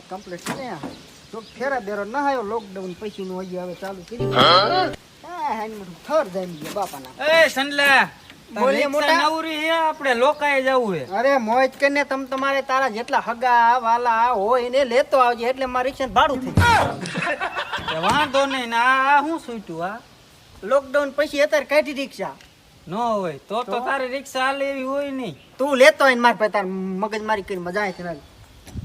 Complete છે ને જો ફેરા બેરો ના આવ્યો લોકડાઉન પછી નું હજી હવે ચાલુ કરી હા? હાની મોટું થર જાય ગયા બાપાના. એ સંડલા બોલે મોટા. નવરી હે આપણે લોકાએ જવું હે. અરે મોજ કરીને તમ તમારે તારા જેટલા હગા વાલા હોય એને લેતો આવજે એટલે મારા રિક્ષા ભાડું થઈ એ વાંધો નહીં ને શું સૂટ્યું આ લોકડાઉન પછી અત્યારે કાઢી રિક્ષા. ન હોય તો તો તારે રિક્ષા હાલે એવી હોય નહીં. તું લેતો હોય ને મારી પાસે તાર મગજ મારી કરી મજા આવે છે ને.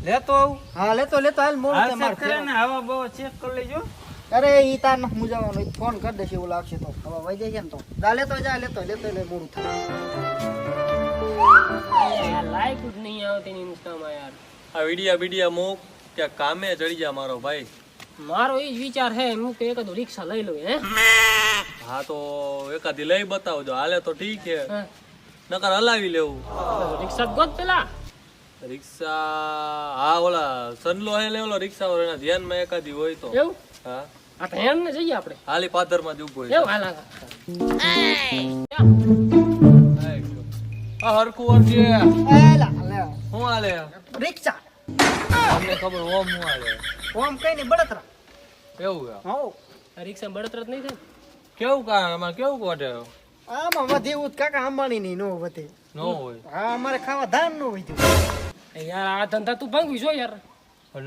લેતો આવું? હા લેતો લેતો હાલ મોડું થાય મારે કરે ને હવા બવા ચેક કરી લેજો. અરે ઈ તાર ન મુજાવાનો ઈ ફોન કરી દેશે એવું લાગશે તો. હવા વઈ જાય છે ને તો. જા લેતો જા લેતો લેતો લે મોડું થાય. લાઈક જ નહીં આવતી એની ઇન્સ્ટામાં યાર. આ વિડિયા વિડિયા મૂક કે કામે ચડી જા મારો ભાઈ. મારો એ જ વિચાર હે હું કે એકાદું રિક્ષા લઈ લઉં હે? હા તો એકાદી લઈ બતાવજો. હાલે તો ઠીક છે. હા. નકર હલાવી લેવું. રિક્ષા ગોત પેલા. રિક્ષા હા ઓલા સનલો હે લે ઓલો રિક્ષા વાળો એના ધ્યાનમાં એકાદી હોય તો. એવું? હા. આ તો હેણ ને જઈએ આપણે. હાલી પાદરમાં જ ઊભો એવું? હાલ. આ એલા, રિક્ષા. તમને ખબર ઓમ શું હાલે. ઓમ કઈ નહીં બળતરા. એવું હો. રિક્ષા બળતરત નહીં થાય કેવું કા આમાં કેવું કોટે આમાં વધે એવું જ કાકા અંબાણી ની નો વધે. ન હોય. હા અમારે ખાવા ધાન નો વધ્યું. યાર આ ધંધા તું ભંગવી જો યાર.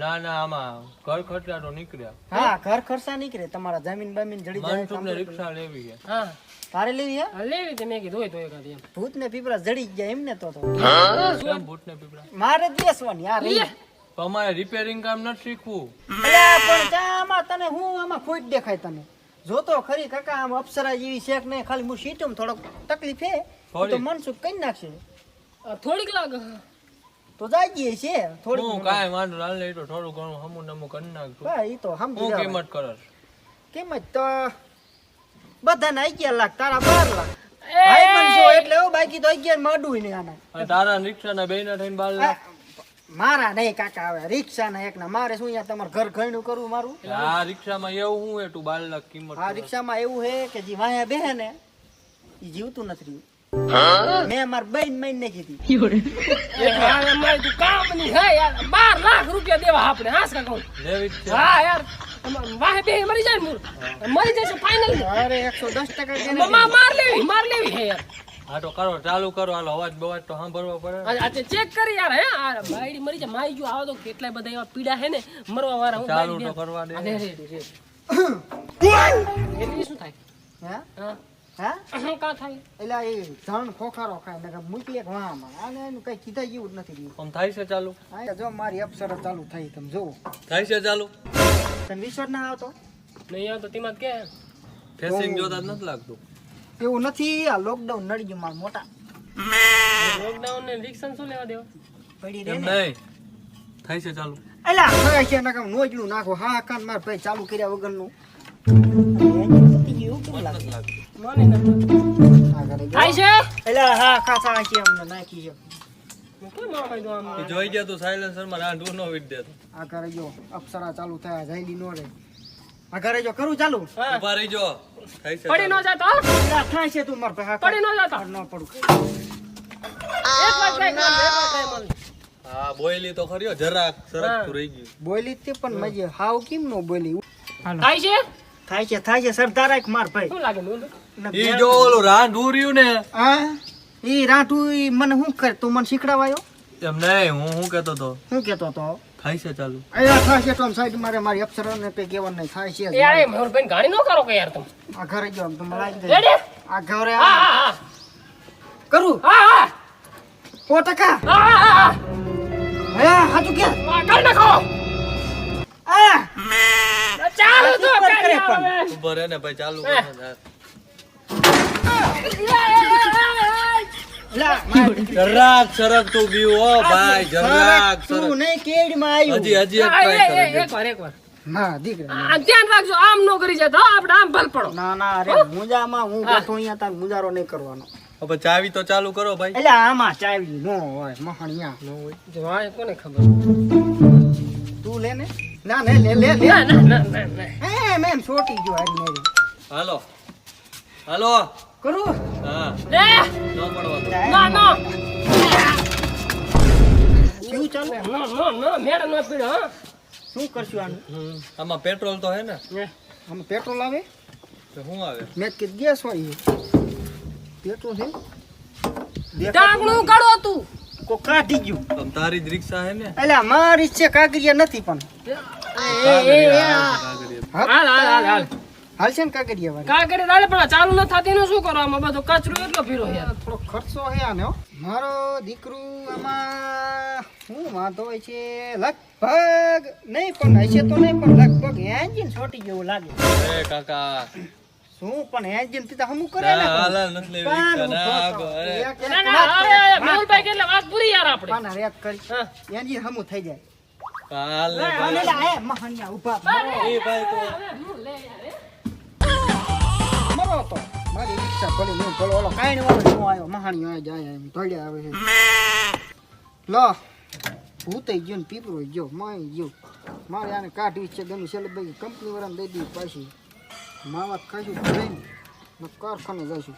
ના ના આમાં ઘર ખર્ચા તો નીકળ્યા. હા ઘર ખર્ચા નીકળે. તમારા જમીન બમીન જડી જાય મનસુખને રિક્ષા લેવી છે. હા. તારે લેવી હે લેવી તે મેં કીધું હોય તો એકાદી ભૂત ને પીપળા જડી ગયા એમને તો તો. કેમ બૂટને પીપળા? મારે જ યાર લે. અમારે રિપેરિંગ કામ ન શીખવું. અલ્યા પણ ચા તને હું આમાં ખોટ દેખાય તને? જોતો ખરી કાકા આમ અપ્સરા જેવી શેક ને ખાલી હું સીટું થોડોક તકલીફ હે. તો મનસુખ કઈ નાખશે? થોડીક લાગે. તો જાગીએ છે હું થોડી કાંઈ વાંધો ના લે તો થોડું ઘણું હમું નમું કરી નાખતું હા ઈ તો હમ હું કિંમત કરસ કિંમત તો બધાને અગિયાર લાખ તારા બાર લાખ. ભાઈ પણ એટલે એવું બાકી તો અગિયારમાં અડું નહીં આના તારા રિક્ષાના બેયના થઈને બાર લાખ. મારા નહીં કાકા આવે રિક્ષા ના એક ના મારે શું અહીંયા તમારે ઘર ઘરનું કરવું મારું? આ રિક્ષામાં એવું હું એ તું બાર લાખ કિંમત આ રિક્ષામાં એવું હે કે જે વાયા બેહે ને એ જીવતું નથી. રહ્યું મેં માર બેન મહિને નાખી હતી. એક વાર અમારે તું કામ હે યાર. બાર લાખ રૂપિયા દેવા આપણે હાસ કાકા લેવી હા યાર. વાહે બે મરી જાય મૂળ. મરી જશે ફાઇનલ અરે એકસો દસ ટકા માર લેવી માર લેવી હે યાર. હા તો કરો ચાલુ કરો. હાલો અવાજ બવાજ તો સાંભળવા પડે. ચેક કરી યાર હે. આ બાયડી મરી જાય માઈ જો આવો તો કેટલાય બધા એવા પીડા હે ને મરવા વાળા હું ચાલુ તો કરવા દે. રે, રે, રે, રે. શું થાય? હે? હા. હે? કાં થાય? એટલે એ ધણ ખોખારો ખાય નકર મૂકી એક વાહમાં આને એનું કઈ કીધા જેવું નથી રહ્યું. આમ છે ચાલુ? આ જો મારી અપ્સરા ચાલુ થઈ તમે જોવો થાય છે ચાલુ? તને ના આવતો? નહીં આવે તો તેમાં કે? ફેસિંગ જોતા જ નથી લાગતું. એવું નથી આ લોકડાઉન નડી ગયું મારા મોટા. લોકડાઉન ને રિક્ષન શું લેવા દેવા? પડી રે નહીં. થાય છે ચાલુ. એલા ખરા છે નકમ નોજલું નાખો. હા કાન માર ભાઈ ચાલુ કર્યા વગરનું. એન્જિન પતી લાગે. મને નથી આ કરે જો. થાય છે એલા હા ખાસા છે અમને નાખી છે હું કેમ ના ખાઈ દઉં આમ? એ જોઈ ગયા તું સાયલેન્સરમાં રાંધવું ન વીટ દેતો આ કરે જો અપ્સરા ચાલુ થયા જઈલી નો રે. આ કરે જો કરું ચાલુ? ઊભા રહી જો પડી ન જાતો થાય છે તું માર ભાઈ પડી ન જાતો. ન પડું. એક વાર try કર, એક વાર try માર. હા બોયલી તો ખરી જરાક સરકતું રહી ગયું. બોયલી તે પણ મજે. હાવ કેમ નો બોલી થાય છે થાય છે થાય છે સરદાર એક માર ભાઈ. શું લાગે ઈ જો ઓલું રાંધવું રહ્યું ને. હા? ઈ રાઠું ઈ મને શું કર? તું મને શીખડાવાયો એમ નહીં હું શું કેતો તો? શું કેતો તો થાય છે ચાલુ. અહીંયા થાય છે તો સાઈડ મારે મારી અપ્સરાને પે કેવા નહીં થાય છે યાર એ મોર. બેન ગાડી નો કરો કે યાર તમે? આ ઘરે જો આમ તો દે રેડી? આ ઘરે આ હા કરું? હા હા. સો ટકા હા હા હા. હે હાચું કે? હા કરી નાખો. પણ. ઊભો રહે ને ભાઈ ચાલુ હે. કર ને. લા માર. દીકરી. જરાક સરકતું ગયું હો ભાઈ જરાક તું સરક. નહીં કેડમાં આવ્યું. હજી હજી એક હા, try એ, કરે એ, છે. એક વાર એક વાર. ના દીકરા. આ ધ્યાન રાખજો આમ નો કરી જતો આપણે આમ ભલ પડો. ના ના અરે મુંજામાં હું બેઠો અહીંયા તાર મુંજારો નહીં કરવાનો. હવે ચાવી તો ચાલુ કરો ભાઈ. એટલે આમાં ચાવી નો હોય મહણિયા. નો હોય જો કોને ખબર? તું લે ને. ના ને લે લે લે. ના ના ના હે મેમ છોટી ગયો હારી મારી. હાલો. હાલો. કરું? હા. લે. નો પડવા ના ના શું ચાલે? નો નો નો મેળ નો પીડ હા. શું કરશું આનું? આમાં પેટ્રોલ તો હે ને? આમાં પેટ્રોલ આવે? તો શું આવે? મેં કે ગેસ હોય પેટ્રોલ હે ઢાંકણું કાઢો તું. કાઢી ગયું. તારી જ રિક્ષા હે ને? એટલે મારી છે કાગરિયા નથી પણ. હાલ હાલ હાલ હાલ. હાલ છે ને કાગરિયા વાળી. કાગરિયા દાડે પણ ચાલુ ન થતી એનું શું કરો આમાં બધો કચરો એટલો ભીરો છે. થોડો ખર્ચો છે આને હો. મારો દીકરો આમાં શું વાંધો હોય છે લગભગ નહીં પણ હશે તો નહીં પણ લગભગ એન્જિન છોટી જેવું લાગે. એ કાકા શું પણ હે થી તો હમુ કરે ના હાલા નથી લેવી રિક્ષા ના ના ના અરે, મેહુલભાઈ કે વાત પૂરી યાર આપણે. પણ રેત કરી. એની હમુ થઈ જાય. હાલે હાલે. લા, એ મહાનિયા મરો. એ ભાઈ તો મરો તો. મારી રિક્ષા પડી નું ભલે ઓલો કાંઈ વાળો નો આવ્યો મહાણીયો આ જાય એમ ધોડ્યા આવે છે. લો ભૂતઈ ગયો ને પીપરો ગયો માય ગયો. મારે આને કાઢવી છે ગમે છેલ્લે ભાઈ કંપની વાળાને દઈ દીધી પાછી. માવા ખાશું ભરાઈને ને કારખાને જઈશું